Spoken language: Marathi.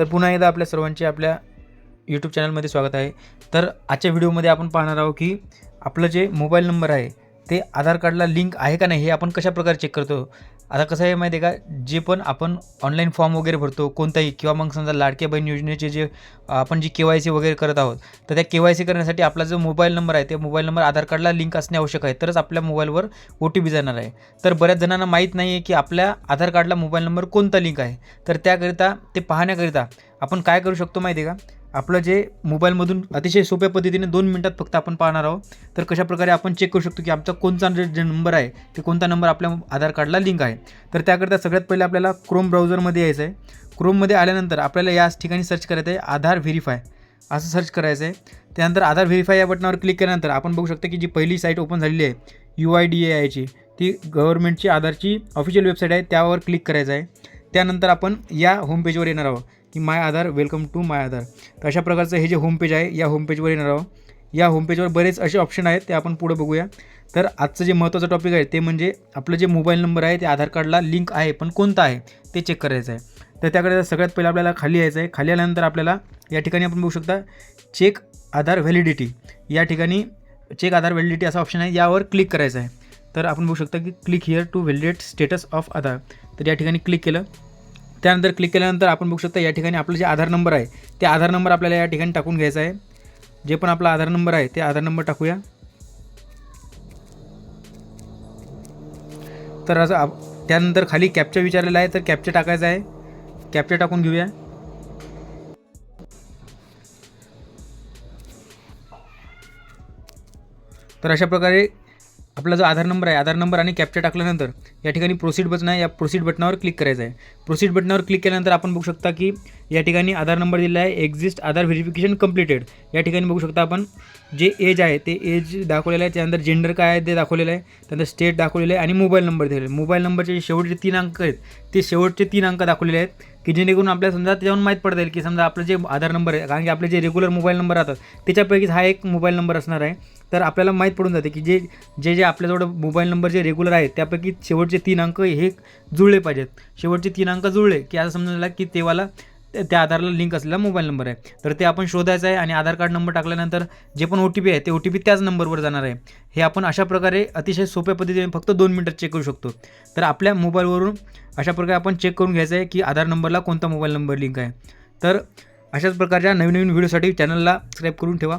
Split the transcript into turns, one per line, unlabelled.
तर पुन्हा एकदा आपल्या सर्वांचे आपल्या यूट्यूब चॅनलमध्ये स्वागत आहे. तर आजच्या व्हिडिओमध्ये आपण पाहणार आहोत की आपलं जे मोबाईल नंबर आहे ते आधार कार्डला लिंक आहे का नाही हे आपण कशा प्रकारे चेक करतो? आता कसं आहे माहिती आहे का? जे पण आपण ऑनलाईन फॉर्म वगैरे भरतो कोणताही किंवा मग समजा लाडक्या बहीण योजनेचे जे आपण जी के वाय सी वगैरे करत आहोत तर त्या के वाय सी करण्यासाठी आपला जो मोबाईल नंबर आहे ते मोबाईल नंबर आधार कार्डला लिंक असणे आवश्यक आहे. तरच आपल्या मोबाईलवर ओ टी पी जाणार आहे. तर बऱ्याच जणांना माहीत नाही आहे की आपल्या आधार कार्डला मोबाईल नंबर कोणता लिंक आहे? तर त्याकरिता ते पाहण्याकरिता आपण काय करू शकतो माहिती आहे का? आपलं जे मोबाईलमधून अतिशय सोप्या पद्धतीने दोन मिनटात फक्त आपण पाहणार आहोत. तर कशाप्रकारे आपण चेक करू शकतो की आमचा कोणता जे नंबर आहे ते कोणता नंबर आपल्या आधार कार्डला लिंक आहे. तर त्याकरता सगळ्यात पहिले आपल्याला क्रोम ब्राउझरमध्ये यायचं आहे क्रोममध्ये आल्यानंतर आपल्याला याच ठिकाणी सर्च करायचं आहे आधार व्हेरीफाय असं सर्च करायचं आहे त्यानंतर आधार व्हेरीफाय या बटनावर क्लिक केल्यानंतर आपण बघू शकतो की जी पहिली साईट ओपन झालेली आहे यू आय डी ए आयची ती गव्हर्नमेंटची आधारची ऑफिशियल वेबसाईट आहे त्यावर क्लिक करायचं आहे त्यानंतर आपण या होम पेजवर येणार आहोत. की माय आधार वेलकम टू माय आधार. तर अशा प्रकारचं हे जे होम पेज आहे या होम पेजवर येणार आहोत. या होम पेजवर बरेच असे ऑप्शन आहेत ते आपण पुढं बघूया. तर आजचं जे महत्त्वाचं टॉपिक आहे ते म्हणजे आपलं जे मोबाईल नंबर आहे ते आधार कार्डला लिंक आहे पण कोणता आहे ते चेक करायचं आहे. तर त्याकडे सगळ्यात पहिलं आपल्याला खाली यायचं आहे. खाली आल्यानंतर आपल्याला या ठिकाणी आपण बघू शकता चेक आधार व्हॅलिडिटी या ठिकाणी चेक आधार व्हॅलिडिटी असा ऑप्शन आहे यावर क्लिक करायचं आहे. तर आपण बघू शकता की click here to validate status of Aadhaar. तर या ठिकाणी क्लिक केलं. त्यानंतर क्लिक केल्यानंतर आपण बघू शकता या ठिकाणी आपलं जे आधार नंबर आहे ते आधार नंबर आपल्याला या ठिकाणी टाकून घ्यायचा आहे. जे पण आपला आधार नंबर आहे ते आधार नंबर टाकूया. तर असं त्यानंतर खाली कॅपचा विचारलेला आहे तर कॅपचा टाकायचा आहे. कॅपचा टाकून घेऊया. तर अशा प्रकारे आपला जो आधार नंबर आहे आधार नंबर आणि कॅप्चर टाकल्यानंतर या ठिकाणी प्रोसीड बटन आहे या प्रोसीड बटनावर क्लिक करायचं आहे. प्रोसीड बटनावर क्लिक केल्यानंतर आपण बघू शकता की या ठिकाणी आधार नंबर दिला आहे एक्झिस्ट आधार व्हेरिफिकेशन कम्प्लिटेड या ठिकाणी बघू शकता आपण जे एज आहे ते एज दाखवलेलं आहे त्यानंतर जेंडर काय आहे ते दाखवलेलं आहे त्यानंतर स्टेट दाखवलेलं आहे आणि मोबाईल नंबर दिलेला आहे. मोबाईल नंबरचे जे शेवटचे तीन अंक आहेत ते शेवटचे तीन अंक दाखवलेले आहेत की जेणेकरून आपल्याला समजा त्याच्यावरून माहीत पडता येईल की समजा आपलं जे आधार नंबर आहे कारण की आपले जे रेग्युलर मोबाईल नंबर राहतात त्याच्यापैकीच हा एक मोबाईल नंबर असणार आहे. तर आपल्याला माहीत पडून जाते की जे जे जे आपल्याजवळ मोबाईल नंबर जे रेग्युलर आहेत त्यापैकी शेवटचे तीन अंक हे जुळले पाहिजेत. शेवटचे तीन अंक जुळले की असं समजून की तेवाला त्या त्या आधारला लिंक असलेला मोबाईल नंबर आहे. तर ते आपण शोधायचं आहे आणि आधार कार्ड नंबर टाकल्यानंतर जे पण ओ टी पी आहे ते ओ टी पी त्याच नंबरवर जाणार आहे. हे आपण अशा प्रकारे अतिशय सोप्या पद्धतीने फक्त दोन मिनटात चेक करू शकतो. तर आपल्या मोबाईलवरून अशा प्रकारे आपण चेक करून घ्यायचं आहे की आधार नंबरला कोणता मोबाईल नंबर लिंक आहे. तर अशाच प्रकारच्या नवीन नवीन व्हिडिओसाठी चॅनलला सबस्क्राईब करून ठेवा.